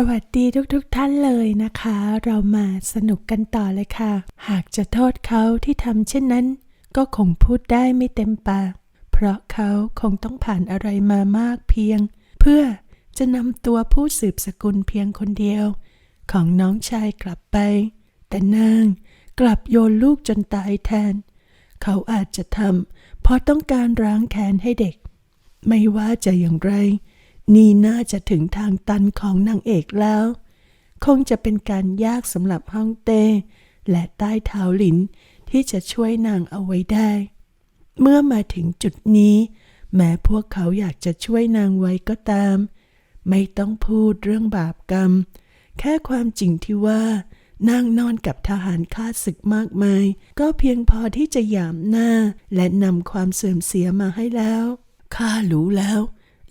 สวัสดีทุกๆทท่านเลยนะคะ เรามาสนุกกันต่อเลยค่ะ หากจะโทษเขาที่ทำเช่นนั้น ก็คงพูดได้ไม่เต็มปาก เพราะเขาคงต้องผ่านอะไรมามากเพียง เพื่อจะนำตัวผู้สืบสกุลเพียงคนเดียว ของน้องชายกลับไป แต่นางกลับโยนลูกจนตายแทน เขาอาจจะทำเพราะต้องการร้างแค้นให้เด็ก ไม่ว่าจะอย่างไร นี่น่าจะถึงทางตันของนางเอกแล้ว คงจะเป็นการยากสำหรับฮ่องเต้ และใต้เท้าหลินที่จะช่วยนางเอาไว้ได้ เมื่อมาถึงจุดนี้ แม้พวกเขาอยากจะช่วยนางไว้ก็ตาม ไม่ต้องพูดเรื่องบาปกรรม แค่ความจริงที่ว่านางนอนกับทหารข้าศึกมากมาย ก็เพียงพอที่จะหยามหน้า และนำความเสื่อมเสียมาให้แล้ว ข้ารู้แล้ว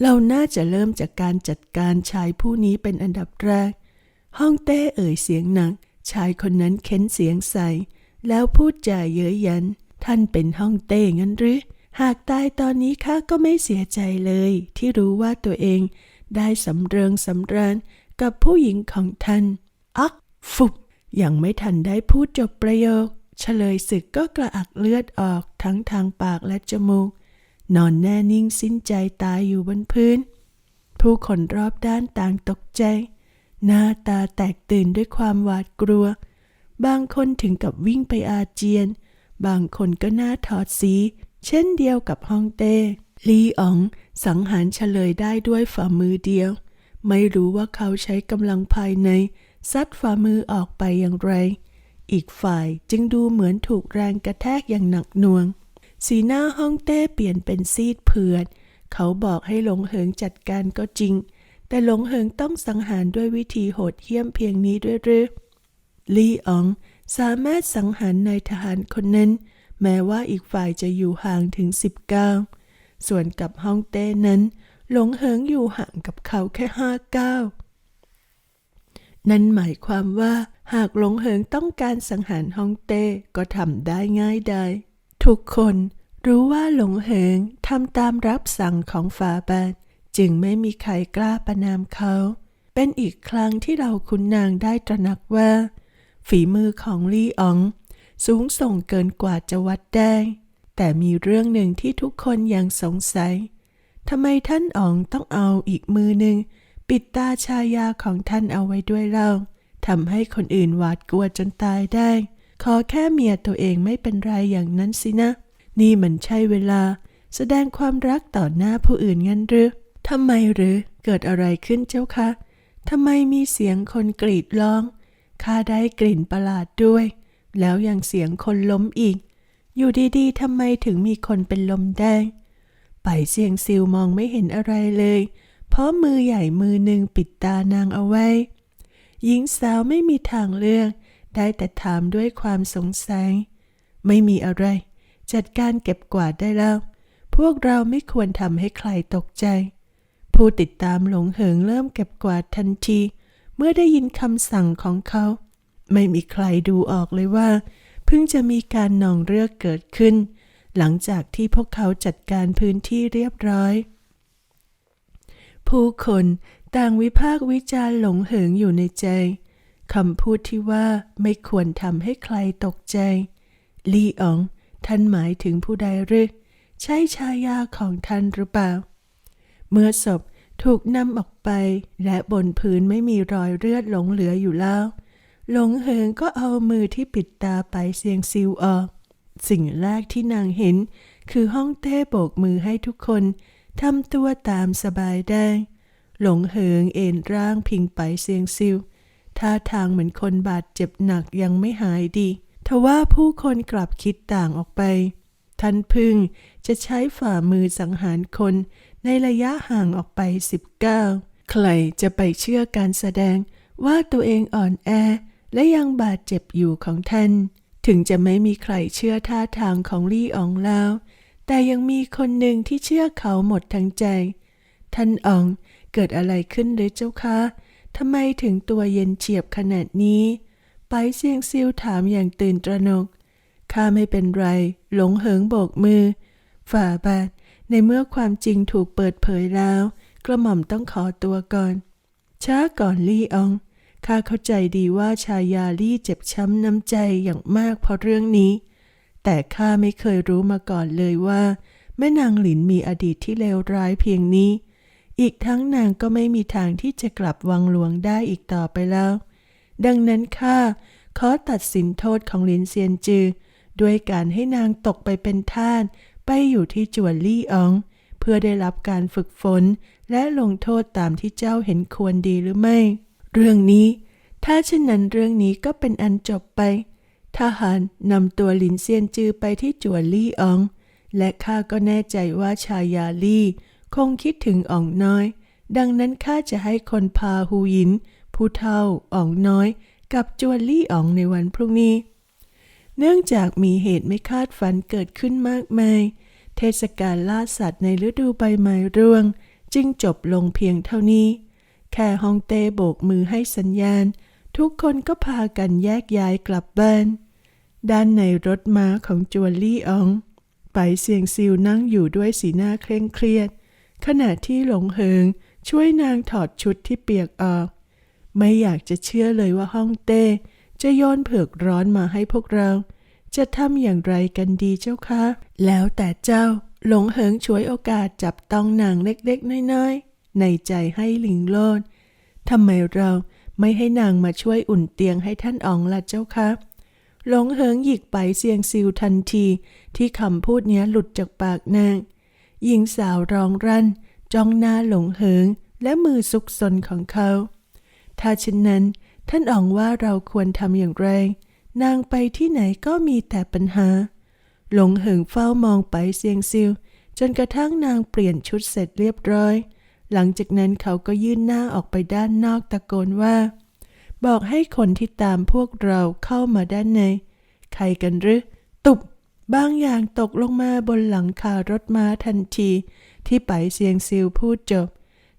เราน่าจะเริ่มจากการจัดการชายผู้นี้เป็นอันดับแรก ห้องเต้เอ่ยเสียงหนัก ชายคนนั้นเค้นเสียงใส่ แล้วพูดจาเย้ยยัน ท่านเป็นห้องเต้งั้นหรือ หากตายตอนนี้ข้าก็ไม่เสียใจเลย ที่รู้ว่าตัวเอง ได้สำเริงสำราญกับผู้หญิงของท่าน อัก ฟุบยังไม่ทันได้พูดจบประโยค เฉลยศึกก็กระอักเลือดออกทั้งทางปากและจมูก นอนแน่นิ่งสิ้นใจตายอยู่บนพื้น ผู้คนรอบด้านต่างตกใจ หน้าตาแตกตื่นด้วยความหวาดกลัว บางคนถึงกับวิ่งไปอาเจียน บางคนก็หน้าถอดสี เช่นเดียวกับฮ่องเต้ลีอ๋องสังหารเฉลยได้ด้วยฝ่ามือเดียว ไม่รู้ว่าเขาใช้กำลังภายใน ซัดฝ่ามือออกไปอย่างไร อีกฝ่ายจึงดูเหมือนถูกแรงกระแทกอย่างหนักหน่วง สีหน้าฮ่องเต้เปลี่ยนเป็นซีดเผือด เขาบอกให้หลงเหิงจัดการก็จริง แต่หลงเหิงต้องสังหารด้วยวิธีโหดเหี้ยมเพียงนี้ด้วยหรือลี่อองสามารถสังหารนายทหารคนนั้น แม้ว่าอีกฝ่ายจะอยู่ห่างถึง19ส่วนกับฮ่องเต้นั้น หลงเหิงอยู่ห่างกับเขาแค่ห้าก้าวนั่นหมายความว่าหากหลงเหิงต้องการสังหารฮ่องเต้ก็ทำได้ง่ายได้ ทุกคนรู้ว่าหลงเหิงทำตามรับสั่งของฝาบาทจึงไม่มีใครกล้าประนามเขา เป็นอีกครั้งที่เราคุณนางได้ตระหนักว่า ฝีมือของลี่ออง สูงส่งเกินกว่าจะวัดได้ แต่มีเรื่องหนึ่งที่ทุกคนยังสงสัยทำไมท่านอ๋องต้องเอาอีกมือหนึ่ง ปิดตาชายาของท่านเอาไว้ด้วยเล่าทำให้คนอื่นหวาดกลัวจนตายได้ ขอแค่เมียตัวเองไม่เป็นไรอย่างนั้นสินะ นี่มันใช่เวลา แสดงความรักต่อหน้าผู้อื่นงั้นหรือทำไมหรือเกิดอะไรขึ้นเจ้าคะทำไมมีเสียงคนกรีดร้องข้าได้กลิ่นประหลาดด้วย แล้วยังเสียงคนล้มอีก อยู่ดีๆทำไมถึงมีคนเป็นลมแดง ไปเสียงซิวมองไม่เห็นอะไรเลย เพราะมือใหญ่มือหนึ่งปิดตานางเอาไว้ หญิงสาวไม่มีทางเลือก ได้แต่ถามด้วยความสงสัย ไม่มีอะไร จัดการเก็บกวาดได้แล้ว พวกเราไม่ควรทำให้ใครตกใจ ผู้ติดตามหลงเหิงเริ่มเก็บกวาดทันที เมื่อได้ยินคำสั่งของเขา ไม่มีใครดูออกเลยว่า เพิ่งจะมีการหนองเรือเกิดขึ้น หลังจากที่พวกเขาจัดการพื้นที่เรียบร้อย ผู้คนต่างวิพากษ์วิจารณ์หลงเหิงอยู่ในใจ คำพูดที่ว่าไม่ควรทำให้ใครตกใจลีอ๋อง ท่านหมายถึงผู้ใดหรือใช่ชายาของท่านหรือเปล่า เมื่อศพถูกนำออกไป และบนพื้นไม่มีรอยเลือดหลงเหลืออยู่แล้ว หลงเหิงก็เอามือที่ปิดตาไปเสียงซิวออก สิ่งแรกที่นางเห็น คือห้องเต้โบกมือให้ทุกคนทำตัวตามสบายได้ หลงเหิงเอ็นร่างพิงไปเสียงซิว ท่าทางเหมือนคนบาดเจ็บหนักยังไม่หายดีทว่าผู้คนกลับคิดต่างออกไป ท่านพึ่งจะใช้ฝ่ามือสังหารคนในระยะห่างออกไป 19 ใครจะไปเชื่อการแสดงว่าตัวเองอ่อนแอและยังบาดเจ็บอยู่ของท่าน ถึงจะไม่มีใครเชื่อท่าทางของลี่อองแล้ว แต่ยังมีคนหนึ่งที่เชื่อเขาหมดทั้งใจ ท่านอองเกิดอะไรขึ้นหรือเจ้าคะ ทำไมถึงตัวเย็นเฉียบขนาดนี้ ไปเสียงซิวถามอย่างตื่นตระหนก ข้าไม่เป็นไร หลงเหิงโบกมือ ฝ่าบาท ในเมื่อความจริงถูกเปิดเผยแล้ว กระหม่อมต้องขอตัวก่อน ช้าก่อนลี่ออง ข้าเข้าใจดีว่าชายาลี่เจ็บช้ำน้ำใจอย่างมากเพราะเรื่องนี้ แต่ข้าไม่เคยรู้มาก่อนเลยว่า แม่นางหลินมีอดีตที่เลวร้ายเพียงนี้ อีกทั้งนางก็ไม่มีทางที่จะกลับวังหลวงได้อีกต่อไปแล้ว ดังนั้นข้าขอตัดสินโทษของลินเซียนจือ ด้วยการให้นางตกไปเป็นทาสไปอยู่ที่จวนลี่ออง เพื่อได้รับการฝึกฝน และลงโทษตามที่เจ้าเห็นควรดีหรือไม่ เรื่องนี้ ถ้าเช่นนั้นเรื่องนี้ก็เป็นอันจบไป ทหารนำตัวลินเซียนจือไปที่จวนลี่ออง และข้าก็แน่ใจว่าชายาลี่ คงคิดถึงอ่องน้อย ดังนั้นข้าจะให้คนพาหูหยิน ผู้เฒ่าอ่องน้อย กับจวนลี่อ่องในวันพรุ่งนี้ เนื่องจากมีเหตุไม่คาดฝันเกิดขึ้นมากมาย เทศกาลล่าสัตว์ในฤดูใบไม้ร่วง จึงจบลงเพียงเท่านี้ แค่ฮองเต้โบกมือให้สัญญาณ ทุกคนก็พากันแยกย้ายกลับบ้าน ด้านในรถม้าของจวนลี่ออง ไปเสียงซิวนั่งอยู่ด้วยสีหน้าเคร่งเครียด ขณะที่หลงเหิงช่วยนางถอดชุดที่เปียกออก ไม่อยากจะเชื่อเลยว่าฮ่องเต้ จะโยนเผือกร้อนมาให้พวกเรา จะทำอย่างไรกันดีเจ้าคะ แล้วแต่เจ้าหลงเหิงช่วยโอกาสจับต้องนางเล็กๆ น้อยๆ ในใจให้หลิงโลดทำไมเราไม่ให้นางมาช่วยอุ่นเตียงให้ท่านอ๋องล่ะเจ้าคะหลงเหิงหยิกไปเสียงซิวทันที ที่คำพูดเนี้ยหลุดจากปากนาง หญิงสาวร้องรั่น จ้องหน้าหลงเหิง และมือซุกซนของเขา ถ้าเช่นนั้น ท่านอ๋องว่าเราควรทำอย่างไร นางไปที่ไหนก็มีแต่ปัญหา หลงเหิงเฝ้ามองไปเสียงซิว จนกระทั่งนางเปลี่ยนชุดเสร็จเรียบร้อย หลังจากนั้นเขาก็ยื่นหน้าออกไปด้านนอกตะโกนว่า บอกให้คนที่ตามพวกเราเข้ามาด้านใน ใครกันหรือ ตุบ บางอย่างตกลงมาบนหลังคารถม้าทันที ที่ไปเสียงซิวพูดจบ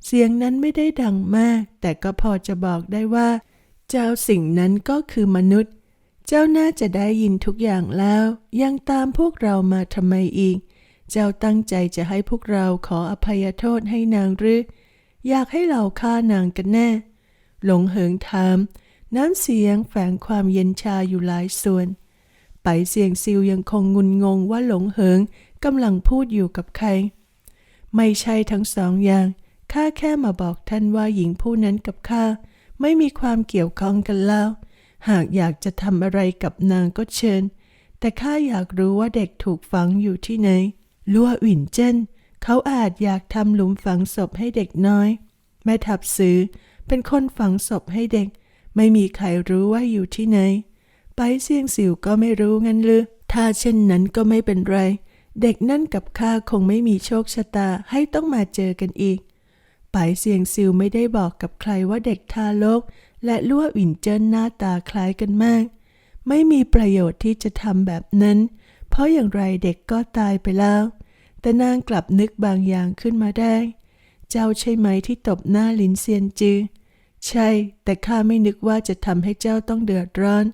เสียงนั้นไม่ได้ดังมาก แต่ก็พอจะบอกได้ว่า เจ้าสิ่งนั้นก็คือมนุษย์ เจ้าน่าจะได้ยินทุกอย่างแล้ว ยังตามพวกเรามาทำไมอีก เจ้าตั้งใจจะให้พวกเราขออภัยโทษให้นางหรือ อยากให้เราฆ่านางกันแน่ หลงเหิงถาม น้ำเสียงแฝงความเย็นชาอยู่หลายส่วน ไปเสียงซิวยังคงงุนงงว่าหลงเหิงกำลังพูดอยู่กับใคร ไม่ใช่ทั้งสองอย่าง ข้าแค่มาบอกท่านว่าหญิงผู้นั้นกับข้าไม่มีความเกี่ยวข้องกันแล้ว หากอยากจะทำอะไรกับนางก็เชิญ แต่ข้าอยากรู้ว่าเด็กถูกฝังอยู่ที่ไหนลัวหวินเจนเขาอาจอยากทำหลุมฝังศพให้เด็กน้อย แม่ทับซื้อเป็นคนฝังศพให้เด็ก ไม่มีใครรู้ว่าอยู่ที่ไหน ไปเสียงสิวก็ไม่รู้งั้นหรือถ้าเช่นนั้นก็ไม่เป็นไร เด็กนั่นกับข้าคงไม่มีโชคชะตาให้ต้องมาเจอกันอีก ไปเสียงซิวไม่ได้บอกกับใครว่าเด็กทารกและลั่วอินเจิ้นหน้าตาคล้ายกันมาก ไม่มีประโยชน์ที่จะทำแบบนั้น เพราะอย่างไรเด็กก็ตายไปแล้ว แต่นางกลับนึกบางอย่างขึ้นมาได้ เจ้าใช่ไหมที่ตบหน้าลินเซียนจือ ใช่ แต่ข้าไม่นึกว่าจะทำให้เจ้าต้องเดือดร้อน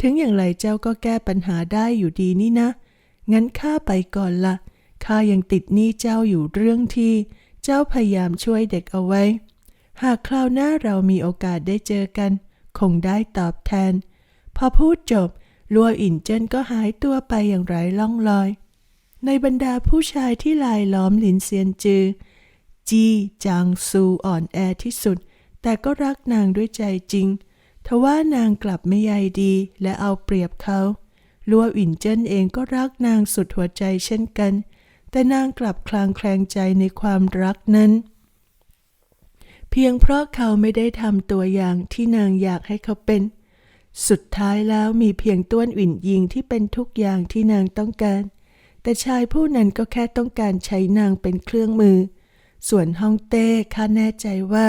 ถึงอย่างไรเจ้าก็แก้ปัญหาได้อยู่ดีนี่นะ งั้นข้าไปก่อนละข้ายังติดหนี้เจ้าอยู่เรื่องที่ เจ้าพยายามช่วยเด็กเอาไว้ หากคราวหน้าเรามีโอกาสได้เจอกัน คงได้ตอบแทน พอพูดจบ ลัวอินเจินก็หายตัวไปอย่างไร้ล่องรอย ในบรรดาผู้ชายที่ลายล้อมหลินเซียนจือ จีจางซูอ่อนแอที่สุด แต่ก็รักนางด้วยใจจริง ทว่านางกลับไม่ใยดีและเอาเปรียบเขาลัวอินเจิ้นเองก็รักนางสุดหัวใจเช่นกัน แต่นางกลับคลางแคลงใจในความรักนั้น เพียงเพราะเขาไม่ได้ทำตัวอย่างที่นางอยากให้เขาเป็น สุดท้ายแล้วมีเพียงต้วนอิ่นยิงที่เป็นทุกอย่างที่นางต้องการ แต่ชายผู้นั้นก็แค่ต้องการใช้นางเป็นเครื่องมือ ส่วนฮ่องเต้ข้าแน่ใจว่า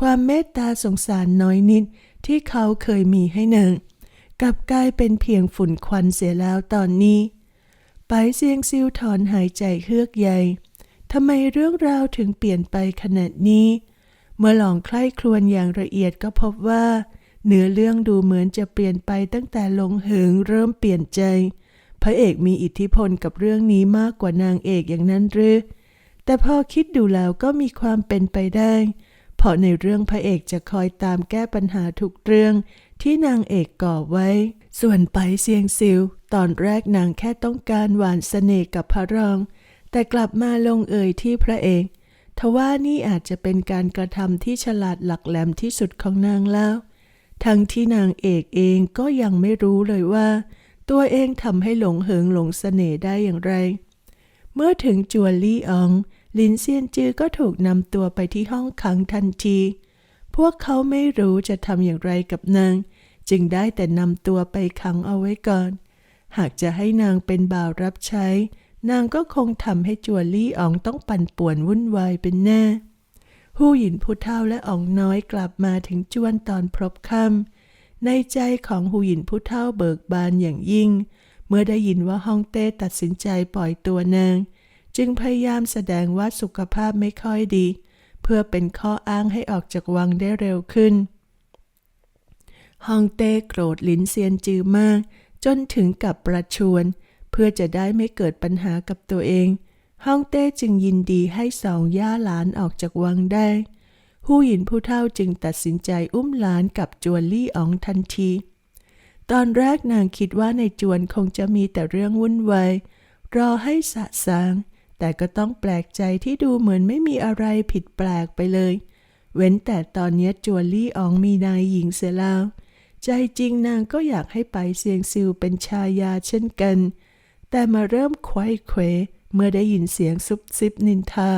ความเมตตาสงสารน้อยนิด ที่เขาเคยมีให้หนางกลับกลายเป็นเพียงฝุ่นควันเสียแล้วตอนนี้ ไปเซียงซิวถอนหายใจเฮือกใหญ่ทำไมเรื่องราวถึงเปลี่ยนไปขนาดนี้ เมื่อลองใคร่ครวญอย่างละเอียดก็พบว่า เนื้อเรื่องดูเหมือนจะเปลี่ยนไปตั้งแต่ลงเหิงเริ่มเปลี่ยนใจ พระเอกมีอิทธิพลกับเรื่องนี้มากกว่านางเอกอย่างนั้นหรือ แต่พอคิดดูแล้วก็มีความเป็นไปได้ เพราะในเรื่องพระเอกจะคอยตามแก้ปัญหาทุกเรื่องที่นางเอกก่อไว้ ส่วนไปเซียงซิว ตอนแรกนางแค่ต้องการหวานเสน่ห์กับพระรอง แต่กลับมาลงเอ่ยที่พระเอกทว่านี่อาจจะเป็นการกระทำที่ฉลาดหลักแหลมที่สุดของนางแล้ว ทั้งที่นางเอกเองก็ยังไม่รู้เลยว่า ตัวเองทำให้หลงเหิงหลงเสน่ห์ได้อย่างไร เมื่อถึงจัวลี่ออง ลินเซียนจือก็ถูกนำตัวไปที่ห้องขังทันที พวกเขาไม่รู้จะทำอย่างไรกับนาง จึงได้แต่นำตัวไปขังเอาไว้ก่อน หากจะให้นางเป็นบ่าวรับใช้ นางก็คงทำให้จวลี่อองต้องปั่นป่วนวุ่นวายเป็นแน่หู้หยินผู้เฒ่าและอ๋องน้อยกลับมาถึงจวนตอนพรบค่ำในใจของหูหยินผู้เฒ่าเบิกบานอย่างยิ่ง เมื่อได้ยินว่าฮ่องเต้ตัดสินใจปล่อยตัวนาง จึงพยายามแสดงว่าสุขภาพไม่ค่อยดี เพื่อเป็นข้ออ้างให้ออกจากวังได้เร็วขึ้นฮ่องเต้โกรธลินเซียนจือมาก จนถึงกับประชวน เพื่อจะได้ไม่เกิดปัญหากับตัวเองฮ่องเต้จึงยินดีให้สองย่าหลานออกจากวังได้หู้หยินผู้เฒ่าจึงตัดสินใจอุ้มหลานกับจวนลี่อองทันที ตอนแรกนางคิดว่าในจวนคงจะมีแต่เรื่องวุ่นวายรอให้สะสาง แต่ก็ต้องแปลกใจที่ดูเหมือนไม่มีอะไรผิดแปลกไปเลย เว้นแต่ตอนนี้จวนลี่อองมีนายหญิงเสียแล้ว ใจจริงนางก็อยากให้ไปเซียงซิวเป็นชายาเช่นกัน แต่มาเริ่มไขว้เขวเมื่อได้ยินเสียงซุบซิบนินทา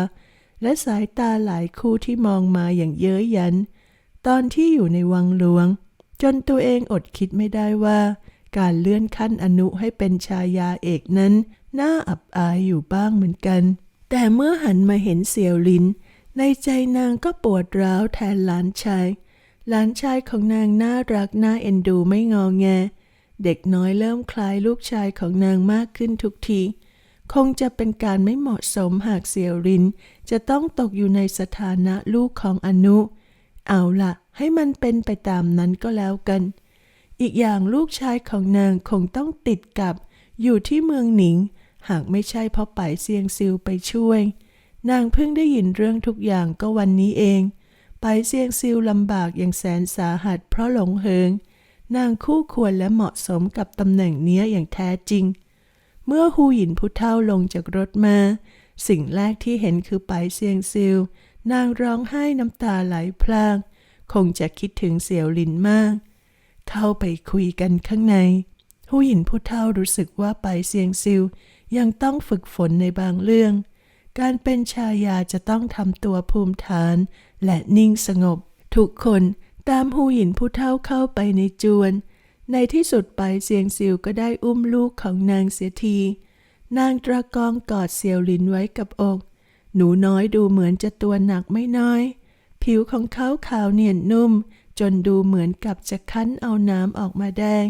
และสายตาหลายคู่ที่มองมาอย่างเย้ยยัน ตอนที่อยู่ในวังหลวง จนตัวเองอดคิดไม่ได้ว่า การเลื่อนขั้นอนุให้เป็นชายาเอกนั้น น่าอับอายอยู่บ้างเหมือนกัน แต่เมื่อหันมาเห็นเสี่ยวลิน ในใจนางก็ปวดร้าวแทนหลานชาย หลานชายของนางน่ารักน่าเอ็นดูไม่งอแง เด็กน้อยเริ่มคล้ายลูกชายของนางมากขึ้นทุกที คงจะเป็นการไม่เหมาะสมหากเสี่ยวลิน จะต้องตกอยู่ในสถานะลูกของอนุ เอาล่ะให้มันเป็นไปตามนั้นก็แล้วกัน อีกอย่างลูกชายของนางคงต้องติดกับ อยู่ที่เมืองหนิง หากไม่ใช่เพราะไปเซียงซิวไปช่วย นางเพิ่งได้ยินเรื่องทุกอย่างก็วันนี้เองไปเซียงซิวลำบากอย่างแสนสาหัสเพราะหลงเหิง นางคู่ควรและเหมาะสมกับตำแหน่งเนี้ยอย่างแท้จริง เมื่อฮูหยินผู้เฒ่าลงจากรถมา สิ่งแรกที่เห็นคือไปเซียงซิวนางร้องไห้น้ำตาไหลพราง คงจะคิดถึงเสี่ยวหลินมาก เข้าไปคุยกันข้างในหูหยินผู้เฒ่ารู้สึกว่าไปเซียงซิวยังต้องฝึกฝนในบางเรื่อง การเป็นชายาจะต้องทำตัวภูมิฐานและนิ่งสงบ ทุกคนตามหูหยินผู้เฒ่าเข้าไปในจวน ในที่สุดไปเซียงซิวก็ได้อุ้มลูกของนางเสียที นางตรากองกอดเสียวหลินไว้กับอก หนูน้อยดูเหมือนจะตัวหนักไม่น้อย ผิวของเขาขาวเนียนนุ่ม จนดูเหมือนกับจะคั้นเอาน้ำออกมาแดง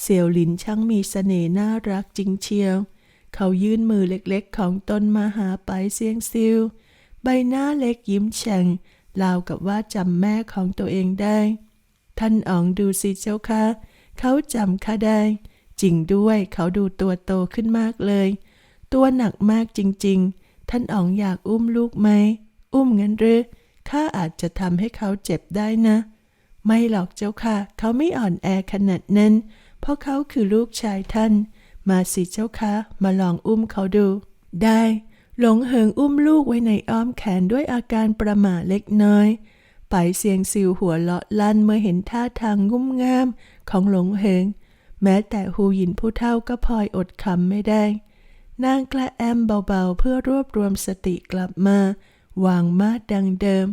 เสี่ยวหลินช่างมีเสน่ห์น่ารักจริงเชียว เขายื่นมือเล็กๆของตนมาหาไปเซียงซิว ใบหน้าเล็กยิ้มแฉ่งราวกับว่าจำแม่ของตัวเองได้ ท่านอ๋องดูสิเจ้าค่ะ เขาจำข้าได้ จริงด้วยเขาดูตัวโตขึ้นมากเลย ตัวหนักมากจริงๆ ท่านอ๋องอยากอุ้มลูกไหม อุ้มงั้นหรือข้าอาจจะทำให้เขาเจ็บได้นะ ไม่หรอกเจ้าค่ะ เขาไม่อ่อนแอขนาดนั้น เพราะเขาคือลูกชายท่าน มาสิเจ้าค่ะ มาลองอุ้มเขาดู ได้ หลงเหิงอุ้มลูกไว้ในอ้อมแขนด้วยอาการประหม่าเล็กน้อยไปเสียงซิวหัวเลาะลั่นเมื่อเห็นท่าทางงุ่มงามของหลงเหิง แม้แต่ฮูหยินผู้เฒ่าก็พลอยอดคำไม่ได้ นางกระแอมเบาๆเพื่อรวบรวมสติกลับมา วางมาดดังเดิม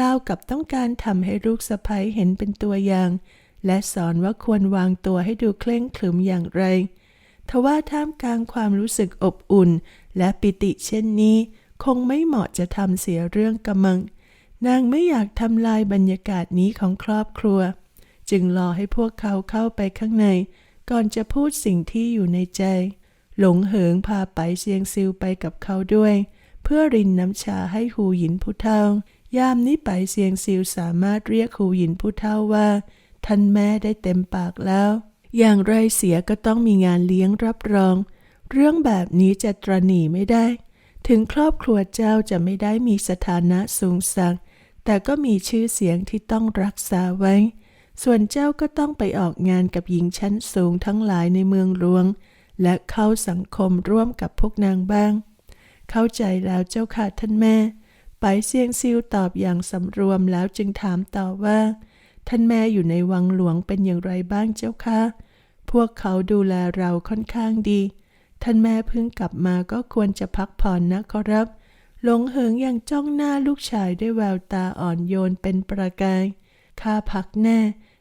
ล่าวกับต้องการทำให้ลูกสะใภ้เห็นเป็นตัวอย่าง และสอนว่าควรวางตัวให้ดูเคร่งขรึมอย่างไร ทว่าท่ามกลางความรู้สึกอบอุ่น และปิติเช่นนี้ คงไม่เหมาะจะทำเสียเรื่องกำมัง นางไม่อยากทำลายบรรยากาศนี้ของครอบครัว จึงรอให้พวกเขาเข้าไปข้างใน ก่อนจะพูดสิ่งที่อยู่ในใจ หลงเหิงพาไปเซียงซิวไปกับเขาด้วย เพื่อรินน้ำชาให้หูหยินผู้เฒ่า ยามนี้ไปเซียงซิวสามารถเรียกหูหินผู้เฒ่าว่า ท่านแม่ได้เต็มปากแล้ว อย่างไรเสียก็ต้องมีงานเลี้ยงรับรอง เรื่องแบบนี้จะตรณีไม่ได้ ถึงครอบครัวเจ้าจะไม่ได้มีสถานะสูงสักแต่ก็มีชื่อเสียงที่ต้องรักษาไว้ ส่วนเจ้าก็ต้องไปออกงานกับหญิงชั้นสูงทั้งหลายในเมืองหลวง และเข้าสังคมร่วมกับพวกนางบ้าง เข้าใจแล้วเจ้าค่ะท่านแม่ ไปเซียงซิวตอบอย่างสำรวมแล้วจึงถามต่อว่า ท่านแม่อยู่ในวังหลวงเป็นอย่างไรบ้างเจ้าคะ พวกเขาดูแลเราค่อนข้างดี ท่านแม่เพิ่งกลับมาก็ควรจะพักผ่อนนะขอรับ หลงเหิงยังจ้องหน้าลูกชายด้วยแววตาอ่อนโยนเป็นประกาย ข้าพักแน่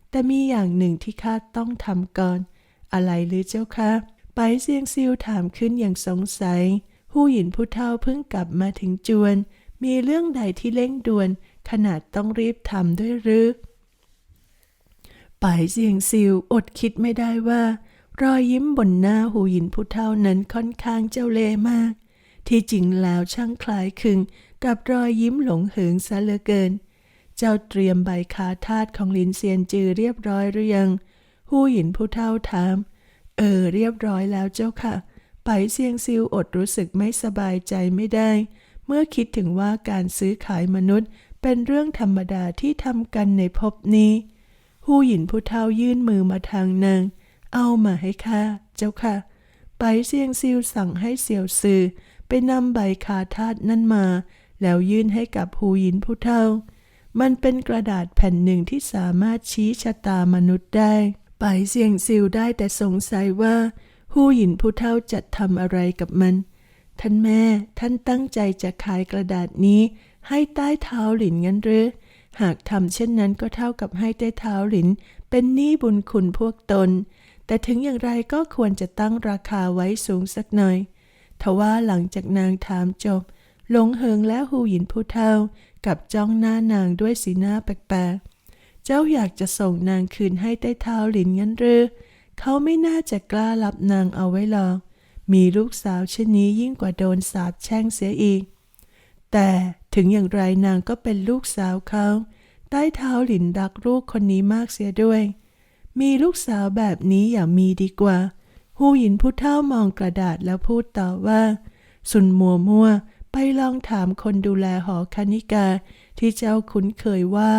แต่มีอย่างหนึ่งที่ข้าต้องทำก่อน อะไรหรือเจ้าคะไปเซียงซิวถามขึ้นอย่างสงสัยหู้หยินผู้เฒ่าเพิ่งกลับมาถึงจวน มีเรื่องใดที่เร่งด่วน ขนาดต้องรีบทำด้วยหรือไปเซียงซิวอดคิดไม่ได้ว่า รอยยิ้มบนหน้าหูหยินผู้เฒ่านั้นค่อนข้างเจ้าเล่ห์มาก ที่จริงแล้วช่างคล้ายคลึงกับรอยยิ้มหลงเหิงซะเหลือเกิน เจ้าเตรียมใบคาทาสของลินเซียนจือเรียบร้อยหรือยังหูหยินผู้เฒ่าถาม เออเรียบร้อยแล้วเจ้าค่ะ ไปเซียงซิวอดรู้สึกไม่สบายใจไม่ได้ เมื่อคิดถึงว่าการซื้อขายมนุษย์ เป็นเรื่องธรรมดาที่ทำกันในภพนี้หู้หยินผู้เฒ่ายื่นมือมาทางนาง เอามาให้ข้าเจ้าค่ะ ไปเซียงซิวสั่งให้เสี่ยวซือไปนำใบคาทาสนั้นมา แล้วยื่นให้กับหูหยินผู้เฒ่า มันเป็นกระดาษแผ่นหนึ่งที่สามารถชี้ชะตามนุษย์ได้ ไปเซียงซิวได้แต่สงสัยว่าหูหยินผู้เฒ่าจะทำอะไรกับมัน ท่านแม่ท่านตั้งใจจะขายกระดาษนี้ ให้ใต้เท้าหลินงั้นหรือ หากทำเช่นนั้นก็เท่ากับให้ใต้เท้าหลิน เป็นหนี้บุญคุณพวกตน แต่ถึงอย่างไรก็ควรจะตั้งราคาไว้สูงสักหน่อยทว่าหลังจากนางถามจบ หลงเหิงและหูหยินผู้เฒ่ากับจ้องหน้านางด้วยสีหน้าแปลกๆ เจ้าอยากจะส่งนางคืนให้ใต้เท้าหลินงั้นหรือ เขาไม่น่าจะกล้ารับนางเอาไว้หรอก มีลูกสาวเช่นนี้ยิ่งกว่าโดนสาปแช่งเสียอีก แต่ถึงอย่างไรนางก็เป็นลูกสาวเขา ใต้เท้าหลินรักลูกคนนี้มากเสียด้วย มีลูกสาวแบบนี้อย่ามีดีกว่า หูหยินผู้เฒ่ามองกระดาษแล้วพูดต่อว่า สุนมัวมัวไปลองถามคนดูแลหอคณิกา ที่เจ้าคุ้นเคยว่า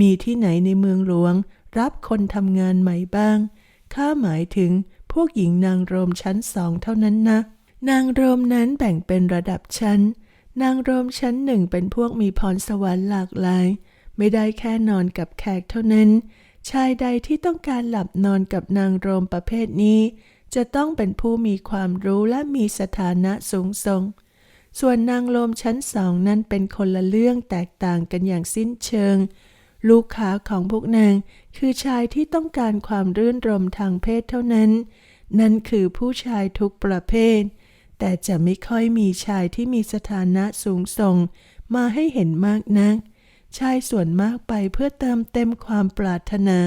มีที่ไหนในเมืองหลวง รับคนทำงานใหม่บ้าง ข้าหมายถึง พวกหญิงนางโรมชั้นสองเท่านั้นนะ นางโรมนั้นแบ่งเป็นระดับชั้น นางโรมชั้นหนึ่งเป็นพวกมีพรสวรรค์หลากหลาย ไม่ได้แค่นอนกับแขกเท่านั้น ชายใดที่ต้องการหลับนอนกับนางโรมประเภทนี้ จะต้องเป็นผู้มีความรู้และมีสถานะสูงส่งส่วนนางโรมชั้นสองนั้นเป็นคนละเรื่องแตกต่างกันอย่างสิ้นเชิง ลูกค้าของพวกนาง คือชายที่ต้องการความรื่นรมทางเพศเท่านั้น นั่นคือผู้ชายทุกประเภท แต่จะไม่ค่อยมีชายที่มีสถานะสูงส่ง มาให้เห็นมากนัก ชายส่วนมากไปเพื่อเติมเต็มความปรารถนา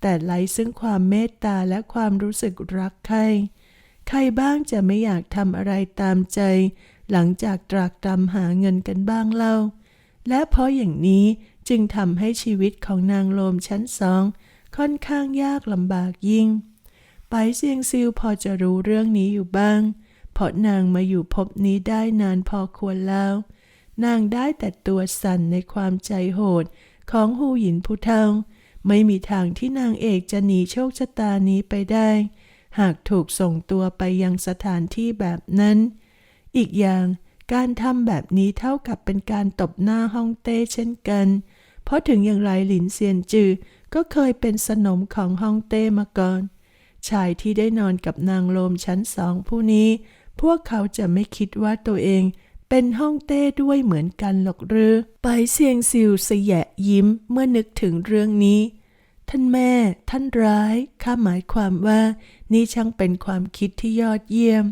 แต่ไร้ซึ่งความเมตตาและความรู้สึกรักใคร ใครบ้างจะไม่อยากทำอะไรตามใจ หลังจากตรากตรำหาเงินกันบ้างเล่าและเพราะอย่างนี้ จึงทำให้ชีวิตของนางโลมชั้นสองค่อนข้างยากลำบากยิ่ง ไปเซียงซิวพอจะรู้เรื่องนี้อยู่บ้าง เพราะนางมาอยู่ภพนี้ได้นานพอควรแล้ว นางได้แต่ตัวสั่นในความใจโหดของหูหยินผู้เฒ่าไม่มีทางที่นางเอกจะหนีโชคชะตานี้ไปได้ หากถูกส่งตัวไปยังสถานที่แบบนั้น อีกอย่างการทำแบบนี้เท่ากับเป็นการตบหน้าฮ่องเต้เช่นกันเพราะถึงอย่างไรหลินเซียนจือ ก็เคยเป็นสนมของฮ่องเต้มาก่อน ชายที่ได้นอนกับนางโลมชั้นสองผู้นี้ พวกเขาจะไม่คิดว่าตัวเอง เป็นฮ่องเต้ด้วยเหมือนกันหรอกหรือ ไปเซียงซิวเสยะยิ้มเมื่อนึกถึงเรื่องนี้ท่านแม่ ท่านร้าย ข้าหมายความว่า นี่ช่างเป็นความคิดที่ยอดเยี่ยม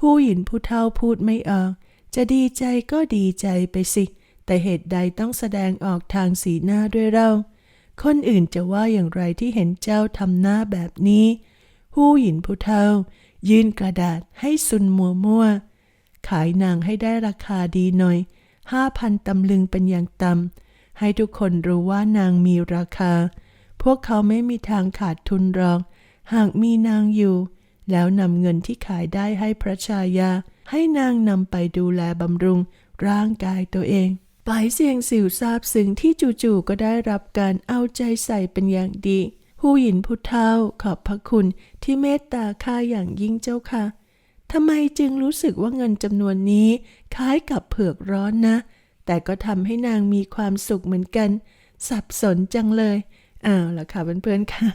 หู้หยินผู้เฒ่าพูดไม่ออก จะดีใจก็ดีใจไปสิ แต่เหตุใดต้องแสดงออกทางสีหน้าด้วยเราคนอื่นจะว่าอย่างไรที่เห็นเจ้าทำหน้าแบบนี้ หู้หยินผู้เฒ่ายื่นกระดาษให้ซุนมัวมัวขายนางให้ได้ราคาดีหน่อยห้าพันตำลึงเป็นอย่างต่ำให้ทุกคนรู้ว่านางมีราคา พวกเขาไม่มีทางขาดทุนรอกหากมีนางอยู่ แล้วนำเงินที่ขายได้ให้พระชายา ให้นางนำไปดูแลบำรุงร่างกายตัวเอง ปายเสียงสิวซาบซึ้งที่จู่ๆก็ได้รับการเอาใจใส่เป็นอย่างดีผู้หญินผู้เฒ่าขอบพระคุณที่เมตตาข้าอย่างยิ่งเจ้าค่ะทำไมจึงรู้สึกว่าเงินจำนวนนี้คล้ายกับเผือกร้อนนะ แต่ก็ทำให้นางมีความสุขเหมือนกัน สับสนจังเลย อ้าวล่ะค่ะเพื่อนๆค่ะ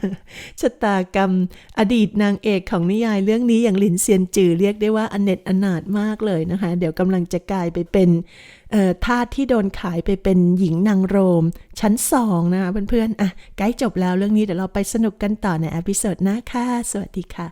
ชะตากรรมอดีตนางเอกของนิยายเรื่องนี้อย่างหลินเซียนจือเรียกได้ว่าอเนตอนาถมากเลยนะคะ เดี๋ยวกำลังจะกลายไปเป็นทาสที่โดนขายไปเป็นหญิงนางโรม ชั้นสองนะคะเพื่อนๆอะใกล้จบแล้วเรื่องนี้เดี๋ยวเราไปสนุกกันต่อในอพิโซดหน้าค่ะ สวัสดีค่ะ